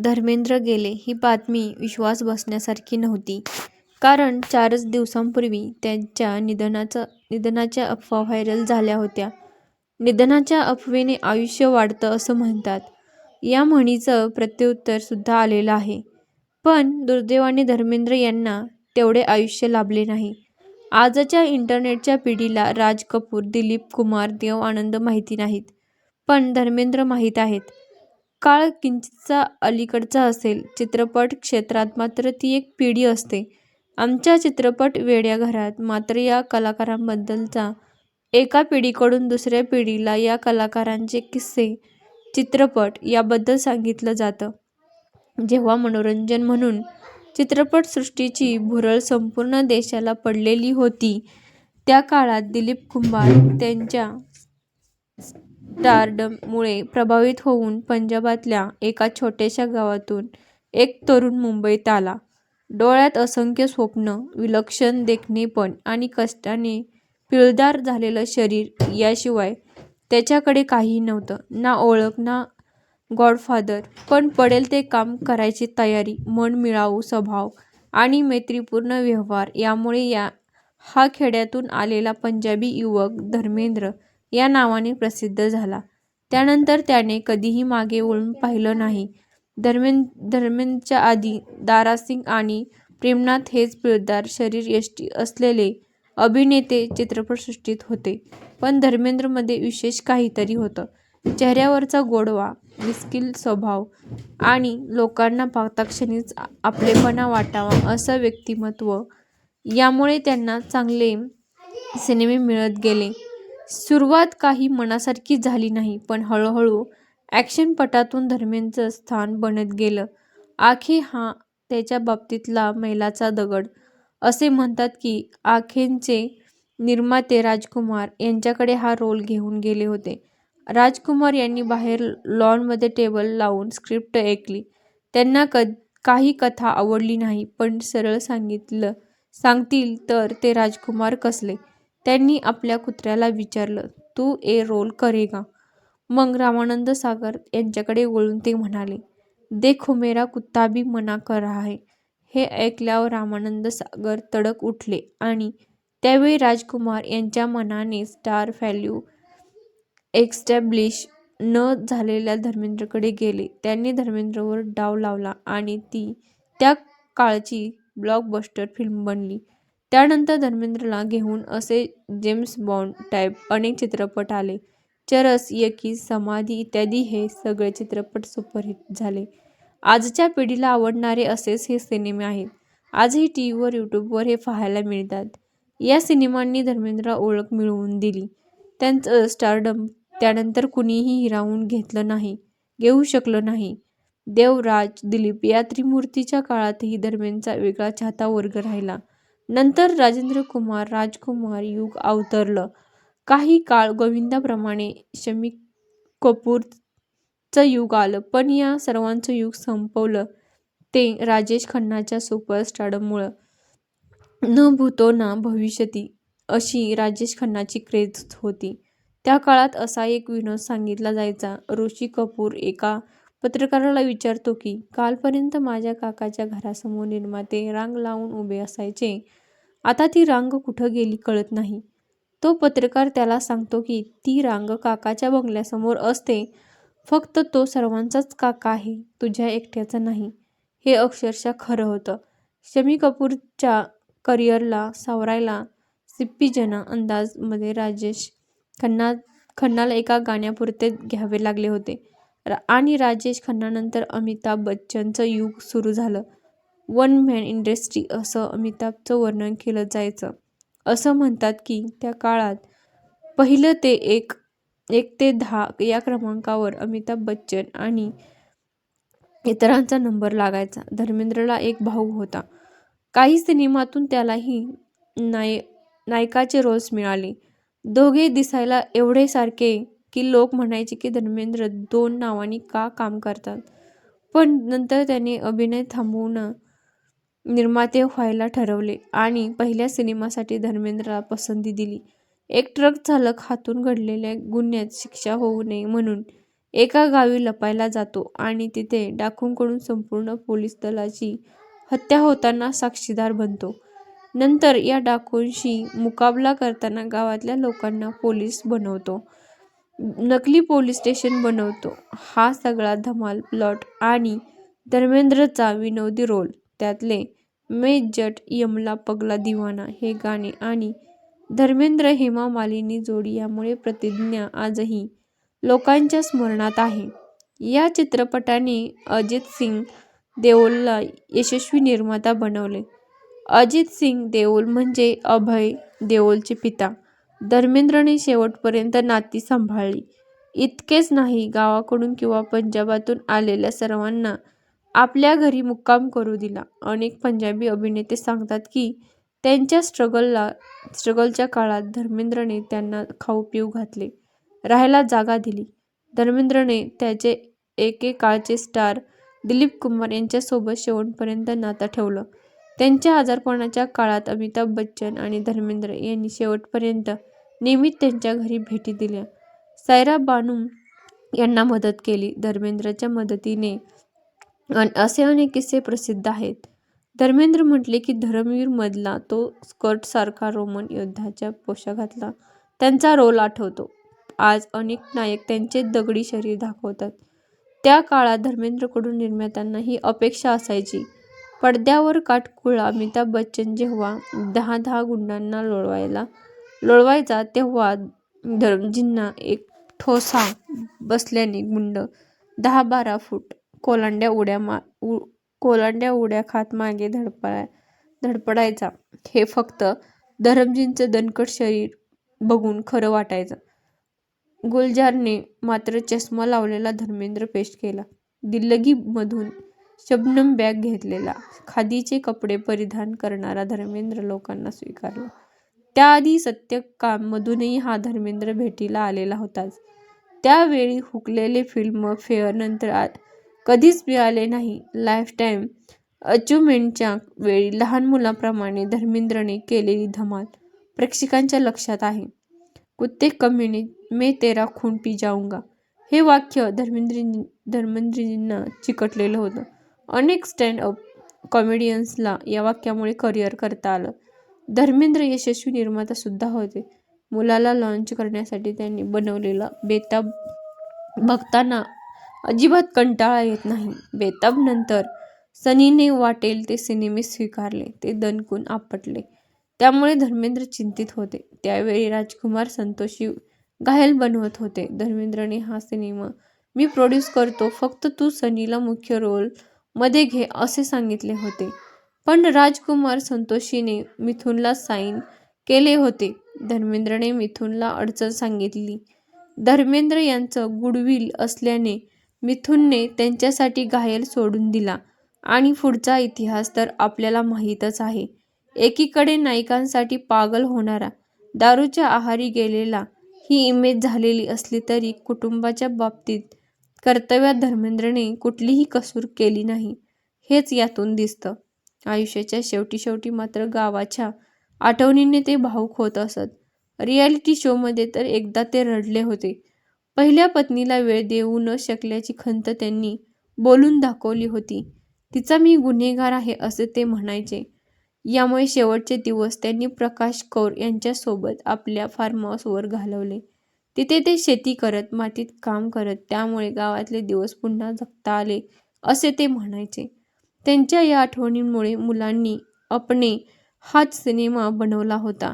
धर्मेंद्र गेले ही बातमी विश्वास बसण्यासारखी नव्हती. कारण चारच दिवसांपूर्वी त्यांच्या निधनाचं निधनाच्या अफवा व्हायरल झाल्या होत्या. निधनाच्या अफवेने आयुष्य वाढतं असं म्हणतात. या म्हणीचं प्रत्युत्तर सुद्धा आलेलं आहे. पण दुर्दैवाने धर्मेंद्र यांना तेवढे आयुष्य लाभले नाही. आजच्या इंटरनेटच्या पिढीला राज कपूर, दिलीप कुमार, देव आनंद माहिती नाहीत. पण धर्मेंद्र माहीत आहेत. काळ किंचितचा अलीकडचा असेल. चित्रपट क्षेत्रात मात्र ती एक पिढी असते. आमच्या चित्रपट वेड्या घरात मात्र या कलाकारांबद्दलचा एका पिढीकडून दुसऱ्या पिढीला या कलाकारांचे किस्से, चित्रपट याबद्दल सांगितलं जातं. जेव्हा मनोरंजन म्हणून चित्रपटसृष्टीची भुरळ संपूर्ण देशाला पडलेली होती त्या काळात दिलीप कुमार त्यांच्या स्टारडममुळे प्रभावित होऊन पंजाबातल्या एका छोट्याशा गावातून एक तरुण मुंबईत आला. डोळ्यात असंख्य स्वप्नं, विलक्षण देखणेपण आणि कष्टाने पिळदार झालेलं शरीर याशिवाय त्याच्याकडे काहीही नव्हतं. ना ओळख ना गॉडफादर. पण पडेल ते काम करायची तयारी, मनमिळावू स्वभाव आणि मैत्रीपूर्ण व्यवहार यामुळे हा खेड्यातून आलेला पंजाबी युवक धर्मेंद्र या नावाने प्रसिद्ध झाला. त्यानंतर त्याने कधीही मागे वळून पाहिलं नाही. धर्मेंद्रच्या आधी दारासिंग आणि प्रेमनाथ हेच पिळदार शरीर यष्टी असलेले अभिनेते चित्रपटसृष्टीत होते. पण धर्मेंद्रमध्ये विशेष काहीतरी होतं. चेहऱ्यावरचा गोडवा, मिस्किल स्वभाव आणि लोकांना पाहताक्षणीच आपलेपणा वाटावा असं व्यक्तिमत्व यामुळे त्यांना चांगले सिनेमे मिळत गेले. सुरुवात काही मनासारखी झाली नाही. पण हळूहळू ॲक्शनपटातून धर्मेंचं स्थान बनत गेलं. आखे हा त्याच्या बाबतीतला मैलाचा दगड. असे म्हणतात की आखेंचे निर्माते राजकुमार यांच्याकडे हा रोल घेऊन गेले होते. राजकुमार यांनी बाहेर लॉनमध्ये टेबल लावून स्क्रिप्ट ऐकली. त्यांना काही कथा आवडली नाही. पण सरळ सांगितलं सांगतील तर ते राजकुमार कसले. त्यांनी आपल्या कुत्र्याला विचारलं, तू ए रोल करेगा? मग रामानंद सागर यांच्याकडे वळून ते म्हणाले, देखो हो मेरा कुत्ता भी मना कर आहे हे ऐकल्यावर रामानंद सागर तडक उठले आणि त्यावेळी राजकुमार यांच्या मनाने स्टार व्हॅल्यू एक्स्टॅब्लिश न झालेल्या धर्मेंद्रकडे गेले. त्यांनी धर्मेंद्रवर डाव लावला आणि ती त्या काळची ब्लॉकबस्टर फिल्म बनली. त्यानंतर धर्मेंद्रला घेऊन असे जेम्स बॉन्ड टाईप अनेक चित्रपट आले. चरस, यकी, समाधी इत्यादी हे सगळे चित्रपट सुपरहिट झाले. आजच्या पिढीला आवडणारे असेच हे सिनेमे आहेत. आजही टी व्हीवर यूट्यूबवर हे पाहायला मिळतात. या सिनेमांनी धर्मेंद्रला ओळख मिळवून दिली. त्यांचं स्टारडम त्यानंतर कुणीही हिरावून घेतलं नाही, घेऊ शकलं नाही. देवराज दिलीप या त्रिमूर्तीच्या काळातही धर्मेंचा वेगळा चाहता वर्ग राहिला. नंतर राजेंद्रकुमार, राजकुमार युग अवतरलं. काही काळ गोविंदाप्रमाणे शमी कपूरचं युग आलं. पण या सर्वांचं युग संपवलं ते राजेश खन्नाच्या सुपरस्टारमुळं न भूतो ना भविष्यती अशी राजेश खन्नाची क्रेज होती. त्या काळात असा एक विनोद सांगितला जायचा. ऋषी कपूर एका पत्रकाराला विचारतो की, कालपर्यंत माझ्या काकाच्या घरासमोर निर्माते रांग लावून उभे असायचे. आता ती रांग कुठं गेली कळत नाही. तो पत्रकार त्याला सांगतो की, ती रांग काकाच्या बंगल्यासमोर असते. फक्त तो सर्वांचाच काका आहे, तुझ्या एकट्याचा नाही. हे अक्षरशः खरं होतं. शमी कपूरच्या करिअरला सावरायला सिप्पीजना अंदाजमध्ये राजेश राजेश खन्नाला एका गाण्यापुरते घ्यावे लागले होते. आणि राजेश खन्नानंतर अमिताभ बच्चनचं युग सुरू झालं. वन मॅन इंडस्ट्री असं अमिताभचं वर्णन केलं जायचं. असं म्हणतात की त्या काळात पहिलं ते एक, एक ते दहा या क्रमांकावर अमिताभ बच्चन आणि इतरांचा नंबर लागायचा. धर्मेंद्रला एक भाऊ होता. काही सिनेमातून त्यालाही नाय नायकाचे रोल्स मिळाले. दोघे दिसायला एवढे सारखे की लोक म्हणायचे की धर्मेंद्र दोन नावांनी का काम करतात? पण नंतर त्याने अभिनय थांबवून निर्माते व्हायला ठरवले आणि पहिल्या सिनेमासाठी धर्मेंद्रला पसंती दिली. एक ट्रक चालक हातून घडलेल्या गुन्ह्यात शिक्षा होऊ नये म्हणून एका गावी लपायला जातो आणि तिथे डाकूंकडून संपूर्ण पोलीस दलाची हत्या होताना साक्षीदार बनतो. नंतर या डाकूंशी मुकाबला करताना गावातल्या लोकांना पोलीस बनवतो. नकली पोलीस स्टेशन बनवतो. हा सगळा धमाल प्लॉट आणि धर्मेंद्रचा विनोदी रोल. त्यातले मैं जट यमला पगला दिवाना हे गाणे आणि धर्मेंद्र हेमा मालिनी जोडी यामुळे प्रतिज्ञा आजही लोकांच्या स्मरणात आहे. या चित्रपटाने अजित सिंग देओलला यशस्वी निर्माता बनवले. अजित सिंग देओल म्हणजे अभय देओलचे पिता. धर्मेंद्रने शेवटपर्यंत नाती सांभाळली. इतकेच नाही गावाकडून किंवा पंजाबातून आलेल्या सर्वांना आपल्या घरी मुक्काम करू दिला. अनेक पंजाबी अभिनेते सांगतात की त्यांच्या स्ट्रगलला स्ट्रगलच्या काळात धर्मेंद्रने त्यांना खाऊ पिऊ घातले, राहायला जागा दिली. धर्मेंद्रने त्याचे एकेकाळचे स्टार दिलीप कुमार यांच्यासोबत शेवटपर्यंत नातं ठेवलं. त्यांच्या आजारपणाच्या काळात अमिताभ बच्चन आणि धर्मेंद्र यांनी शेवटपर्यंत नियमित त्यांच्या घरी भेटी दिल्या. सायरा बानू यांना मदत केली. धर्मेंद्रच्या मदतीने असे अनेक किस्से प्रसिद्ध आहेत. धर्मेंद्र म्हटले की धर्मवीर मधला तो स्कर्टसारखा रोमन योद्धाच्या पोशाखातला त्यांचा रोल आठवतो. आज अनेक नायक त्यांचे दगडी शरीर दाखवतात. त्या काळात धर्मेंद्रकडून निर्मात्यांना ही अपेक्षा असायची. पडद्यावर काटकुळा अमिताभ बच्चन जेव्हा दहा-दहा गुंडांना लोळवायला लोळवायचा तेव्हा धर्मजींना एक ठोसा बसल्याने गुंड दहा-बारा फूट कोलांड्या उड्या मा उ कोलंड्या उड्या खात मागे धडपडायचा हे फक्त धरमजींचं दणकट शरीर बघून खरं वाटायचं. गुलजारने मात्र चष्मा लावलेला धर्मेंद्र पेश केला. दिल्लगीमधून शबनम बॅग घेतलेला, खादीचे कपडे परिधान करणारा धर्मेंद्र लोकांना स्वीकारला. त्याआधी सत्यकाम मधूनही हा धर्मेंद्र भेटीला आलेला होताच. त्यावेळी हुकलेले फिल्म फेअर नंतर कधीच मिळाले नाही. लाईफटाईम अचिव्हमेंटच्या वेळी लहान मुलाप्रमाणे धर्मेंद्रने केलेली धमाल प्रेक्षकांच्या लक्षात आहे. कुत्ते कमीने मे तेरा खून पी जाऊंगा हे वाक्य धर्मेंद्रजींना चिकटलेलं होतं. अनेक स्टँड अप या वाक्यामुळे करिअर करता आलं. धर्मेंद्र यशस्वी निर्माता सुद्धा होते. मुलाला लाँच करण्यासाठी त्यांनी बनवलेला बेताब बघताना अजिबात कंटाळा येत नाही. बेताब नंतर सनीने वाटेल ते सिनेमे स्वीकारले. ते दणकून आपटले. त्यामुळे धर्मेंद्र चिंतित होते. त्यावेळी राजकुमार संतोषी घायल बनवत होते. धर्मेंद्रने हा सिनेमा मी प्रोड्यूस करतो फक्त तू सनीला मुख्य रोल मध्ये घे असे सांगितले होते. पण राजकुमार संतोषीने मिथुनला साईन केले होते. धर्मेंद्रने मिथुनला अडचण सांगितली. धर्मेंद्र यांचं गुडविल असल्याने मिथुनने त्यांच्यासाठी घायल सोडून दिला आणि पुढचा इतिहास तर आपल्याला माहीतच आहे. एकीकडे नायकांसाठी पागल होणारा, दारूच्या आहारी गेलेला ही इमेज झालेली असली तरी कुटुंबाच्या बाबतीत कर्तव्यात धर्मेंद्रने कुठलीही कसूर केली नाही हेच यातून दिसतं. आयुष्याच्या शेवटी शेवटी मात्र गावाच्या आठवणीने ते भाऊक होत असत. रियालिटी शोमध्ये तर एकदा ते रडले होते. पहिल्या पत्नीला वेळ देऊ न शकल्याची खंत त्यांनी बोलून दाखवली होती. तिचा मी गुन्हेगार आहे असे ते म्हणायचे. यामुळे शेवटचे दिवस त्यांनी प्रकाश कौर यांच्यासोबत आपल्या फार्महाऊसवर घालवले. तिथे ते शेती करत, मातीत काम करत. त्यामुळे गावातले दिवस पुन्हा जगता आले असे ते म्हणायचे. त्यांच्या या आठवणींमुळे मुलांनी आपणे हाच सिनेमा बनवला होता.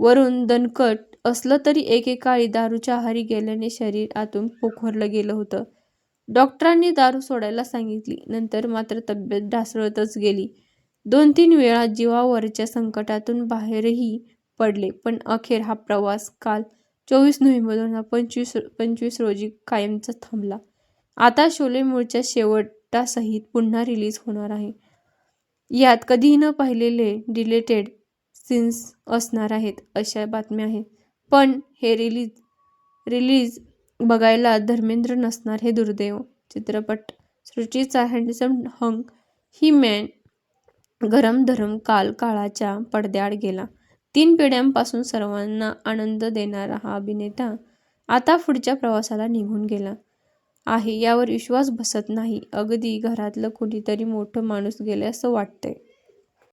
वरून दणकट असलं तरी एकेकाळी दारूच्या आहारी गेल्याने शरीर आतून पोखरलं गेलं होतं. डॉक्टरांनी दारू सोडायला सांगितली. नंतर मात्र तब्येत ढासळतच गेली. दोन-तीन वेळा जीवावरच्या संकटातून बाहेरही पडले. पण अखेर हा प्रवास काल चोवीस नोव्हेंबर दोन हजार पंचवीस रोजी कायमचा थांबला. आता शोले मूळच्या शेवटासहित पुन्हा रिलीज होणार आहे. यात कधीही न पाहिलेले डिलेटेड सीन्स असणार आहेत अशा बातम्या आहेत. पण हे रिलीज रिलीज बघायला धर्मेंद्र नसणार हे दुर्दैव. चित्रपट सृष्टीचा हँडसम हंग ही मॅन गरम धरम काल काळाच्या पडद्याआड गेला. तीन पिढ्यांपासून सर्वांना आनंद देणारा हा अभिनेता आता पुढच्या प्रवासाला निघून गेला. आहे यावर विश्वास बसत नाही. अगदी घरातलं कुणीतरी मोठं माणूस गेले असं वाटतंय.